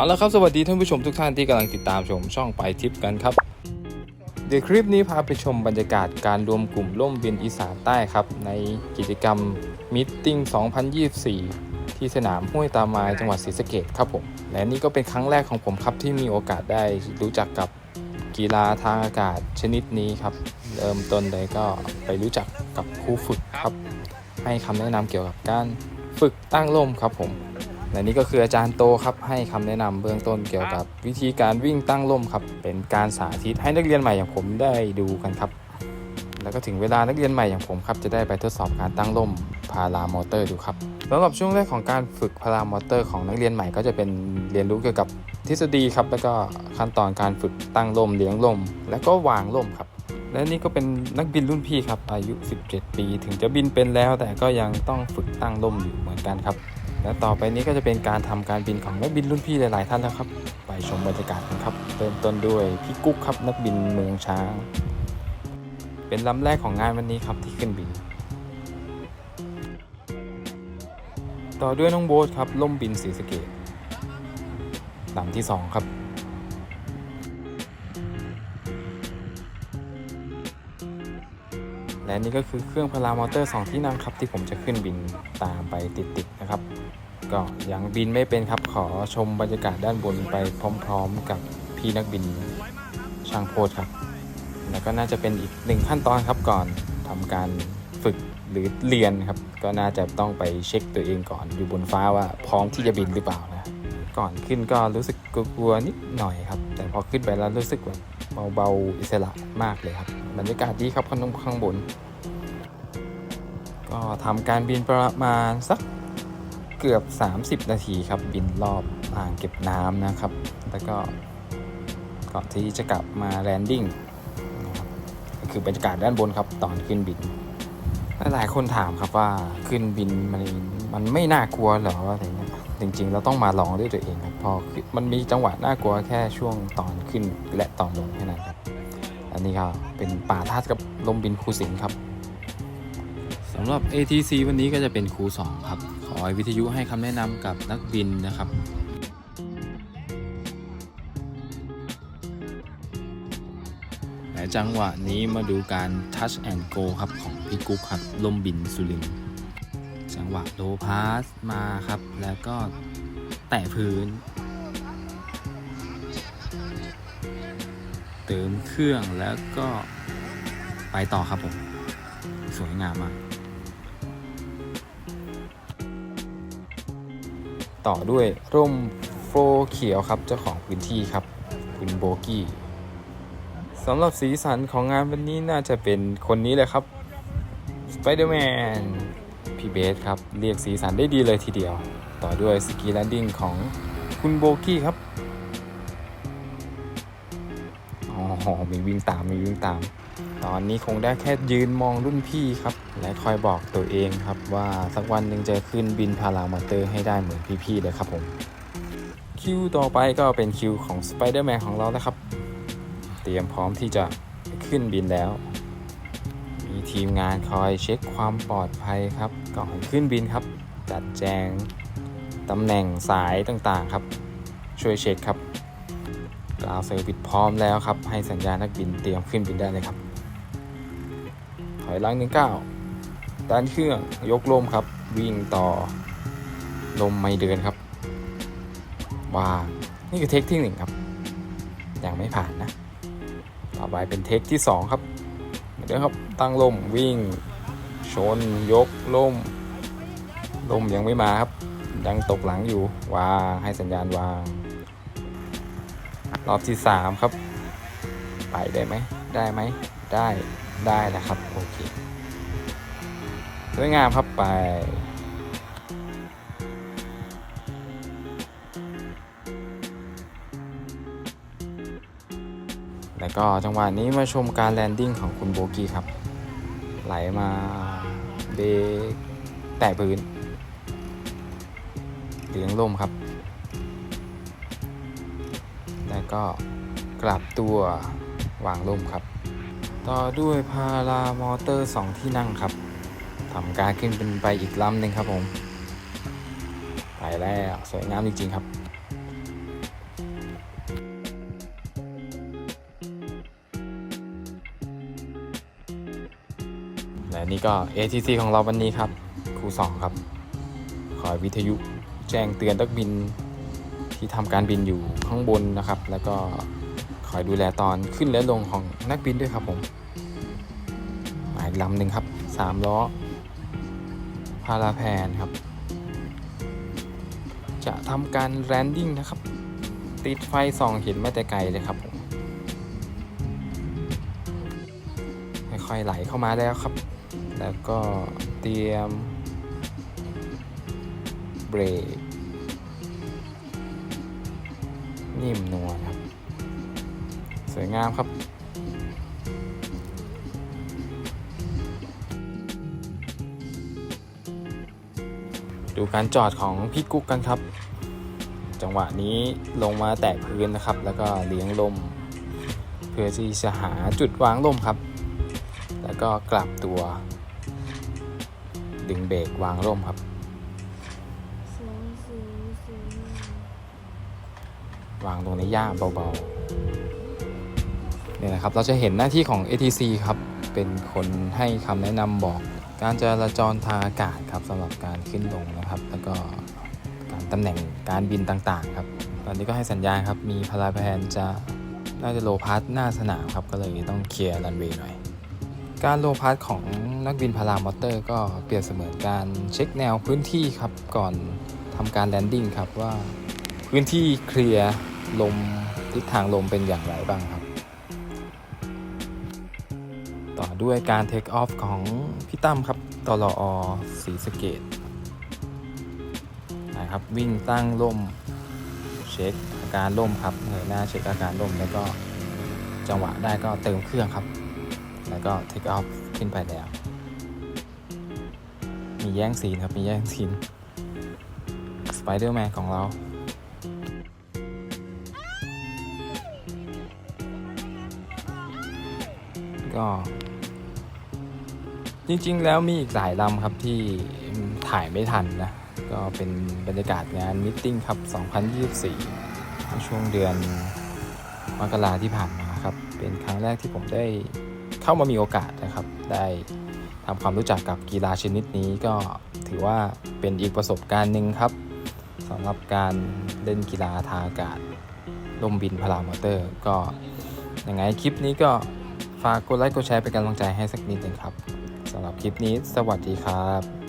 เอาละครับสวัสดีท่านผู้ชมทุกท่านที่กำลังติดตามชมช่องไปทิปกันครับ เดี๋ยวคลิปนี้พาไปชมบรรยากาศการรวมกลุ่มล่มบินอีสานใต้ครับ ในกิจกรรมมิทติ้ง2024 ที่สนามห้วยตาไม้จังหวัดศรีสะเกดครับผมและนี่ก็เป็นครั้งแรกของผมครับที่มีโอกาสได้รู้จักกับกีฬาทางอากาศชนิดนี้ครับ เริ่มต้นเลยก็ไปรู้จักกับครูฝึกครับ ให้คำแนะนำเกี่ยวกับการฝึกตั้งร่มครับผม และนี่ก็คืออาจารย์โตครับให้คำแนะนำเบื้องต้นเกี่ยวกับวิธีการวิ่งตั้งร่มครับ เป็นการสาธิตให้นักเรียนใหม่อย่างผมได้ดูกันครับ แล้วก็ถึงเวลานักเรียนใหม่อย่างผมครับจะได้ไปทดสอบการตั้งร่มพารามอเตอร์ดูครับสำหรับช่วงแรกของการฝึกพารามอเตอร์ของนักเรียนใหม่ก็จะเป็นเรียนรู้เกี่ยวกับทฤษฎีครับ แล้วก็ขั้นตอนการฝึกตั้งร่มเลี้ยงร่มแล้วก็วางร่มครับและนี่ก็เป็นนักบินรุ่นพี่ครับอายุ 17 ปี ถึงจะบินเป็นแล้วแต่ก็ยังต้องฝึกตั้งร่มอยู่เหมือนกันครับ และต่อไปนี้ก็จะเป็นการทำการบินของนักบินรุ่นพี่หลาย ๆ ท่านแล้วครับ ไปชมบรรยากาศกันครับ เริ่มต้นด้วยพี่กุ๊กครับนักบินเมืองช้าง เป็นลำแรกของงานวันนี้ครับที่ขึ้นบิน ต่อด้วยน้องโบ๊ทครับล่มบินสีสเกตลำที่สองครับ และนี่ก็คือเครื่องพารามอเตอร์ 2 ที่นั่งครับที่ผมจะขึ้นบินตามไปติดๆนะครับ ก็ยังบินไม่เป็นครับขอชมบรรยากาศด้านบนไปพร้อม ๆ กับพี่นักบินช่างโพดครับ แล้วก็น่าจะเป็นอีกหนึ่งขั้นตอนครับก่อนทำการฝึกหรือเรียนครับ ก็น่าจะต้องไปเช็คตัวเองก่อนอยู่บนฟ้าว่าพร้อมที่จะบินหรือเปล่านะก่อนขึ้นก็รู้สึกกลัวๆนิดหน่อยครับ แต่พอขึ้นไปแล้วรู้สึกแบบ เบาๆอิสระมากเลยครับบรรยากาศดีครับข้างบนข้างบน ก็ทำการบินประมาณสักเกือบ 30 นาทีครับบินรอบอ่างเก็บน้ำนะครับ แล้วก็ก่อนที่จะกลับมาแลนดิ้งนะครับก็คือบรรยากาศด้านบนครับตอนขึ้นบิน หลายคนถามครับว่าขึ้นบินมันมันไม่น่ากลัวเหรออะไรเงี้ย จริงๆ เราต้องมาลองด้วยตัวเองครับพอมันมีจังหวะน่ากลัวแค่ช่วงตอนขึ้นและตอนลงแค่นั้นครับ อันนี้ก็เป็นป่าทัดกับลมบินครูสิงครับสำหรับ ATC วันนี้ก็จะเป็นครู2ครับขอวิทยุให้คำแนะนำกับนักบินนะครับและจังหวะนี้มาดูการ Touch and Go ครับของพี่กุ๊กครับลมบินสุรินทร์ จังหวะโลพาสมาครับ แล้วก็แตะพื้น เติมเครื่องแล้วก็ไปต่อครับผม สวยงามมาก ต่อด้วยร่มโฟเขียวครับเจ้าของพื้นที่ครับ คุณโบกี้สำหรับสีสันของงานวันนี้น่าจะเป็นคนนี้เลยครับสไปเดอร์แมน พี่เบสครับ เรียกสีสันได้ดีเลยทีเดียว ต่อด้วยสกีแลนดิ้งของคุณโบกี้ครับอ๋อมีวิ่งตามมีวิ่งตาม ตอนนี้คงได้แค่ยืนมองรุ่นพี่ครับ และคอยบอกตัวเองครับว่าสักวันหนึ่งจะขึ้นบินพารามอเตอร์ให้ได้เหมือนพี่ๆเลยครับผมคิวต่อไปก็เป็นคิวของสไปเดอร์แมนของเราแล้วครับ เตรียมพร้อมที่จะขึ้นบินแล้ว มีทีมงานคอยเช็คความปลอดภัยครับ ก่อนขึ้นบินครับ จัดแจงตำแหน่งสายต่างๆครับ ช่วยเช็คครับกราวเซอร์วิสพร้อมแล้วครับ ให้สัญญาณนักบินเตรียมขึ้นบินได้เลยครับ ถอยหลังหนึ่งเก้าด้านเครื่องยกลมครับ วิ่งต่อลมไม่เดินครับวานี่คือเทคที่หนึ่งครับ ยังไม่ผ่านนะ ต่อไปเป็นเทคที่สองครับเหมือนเดิมครับตั้งลมวิ่ง ชนยกล่มล่มยังไม่มาครับยังตกหลังอยู่วางให้สัญญาณวาง รอบที่ 3 ครับ ไปได้ไหมได้ไหมได้ได้แล้วครับ โอเคสวยงามครับไป แล้วก็จังหวะนี้มาชมการแลนดิ้งของคุณโบกี้ครับ ไหลมา เบรกแตะพื้นเลี้ยงลมครับ แล้วก็กลับตัววางล่มครับ ต่อด้วยพารามอเตอร์ 2 ที่นั่งครับทำการขึ้นเป็นไปอีกลำหนึ่งครับผม ไปแล้ว สวยงามจริงๆครับ ก็ ATC ของเราวันนี้ครับครูสองครับคอวิทยุแจ้งเตือนนักบินที่ทำการบินอยู่ข้างบนนะครับ แล้วก็คอยดูแลตอนขึ้นและลงของนักบินด้วยครับผม หมายลำหนึ่งครับสามล้อพาราแพนครับ จะทำการแลนดิ้งนะครับ ติดไฟส่องเห็นไม่แต่ไกลเลยครับผมค่อยๆไหลเข้ามาแล้วครับ แล้วก็เตรียมเบรกนิ่มนวลครับ สวยงามครับดูการจอดของพี่กุ๊กกันครับ จังหวะนี้ลงมาแตะพื้นนะครับ แล้วก็เลี้ยงลม เพื่อที่จะหาจุดวางลมครับ แล้วก็กลับตัว ดึงเบรกวางร่มครับ วางตรงในหญ้าเบาๆเนี่ยนะครับ เราจะเห็นหน้าที่ของ ATC ครับ เป็นคนให้คำแนะนำบอก การจราจรทางอากาศครับสำหรับการขึ้นลงนะครับ แล้วก็การตำแหน่งการบินต่างๆครับ ตอนนี้ก็ให้สัญญาณครับ มีพาราแพนจะน่าจะโลพาสหน้าสนามครับ ก็เลยต้องเคลียร์รันเวย์หน่อย การโลพาสของนักบินพารามอเตอร์ ก็เปรียบเสมือนการเช็คแนวพื้นที่ครับก่อนทำการแลนดิ้งครับว่าพื้นที่เคลียร์ลมทิศทางลมเป็นอย่างไรบ้างครับ ต่อด้วยการเทคออฟของพี่ตั้มครับตลออสีสะเกตนะครับวิ่งตั้งล่มเช็คอาการล่มครับเงยหน้าเช็คอาการล่มแล้วก็จังหวะได้ก็เติมเครื่องครับ แล้วก็เทคออฟขึ้นไปแล้ว มีแย่งซีนครับ มีแย่งซีนสไปเดอร์แมนของเราก็จริงๆ แล้วมีอีกหลายลำครับที่ถ่ายไม่ทันนะ ก็เป็นบรรยากาศงานมิทติ้งครับ 2024ในช่วงเดือนมกราที่ผ่านมาครับ เป็นครั้งแรกที่ผมได้ เข้ามามีโอกาสนะครับ ได้ทำความรู้จักกับกีฬาชนิดนี้ก็ถือว่าเป็นอีกประสบการณ์หนึ่งครับสำหรับการเล่นกีฬาทางอากาศล่มบินพารามอเตอร์ ก็ยังไงคลิปนี้ก็ฝากกดไลค์กดแชร์เป็นกำลังใจให้สักนิดหนึ่งครับสำหรับคลิปนี้สวัสดีครับ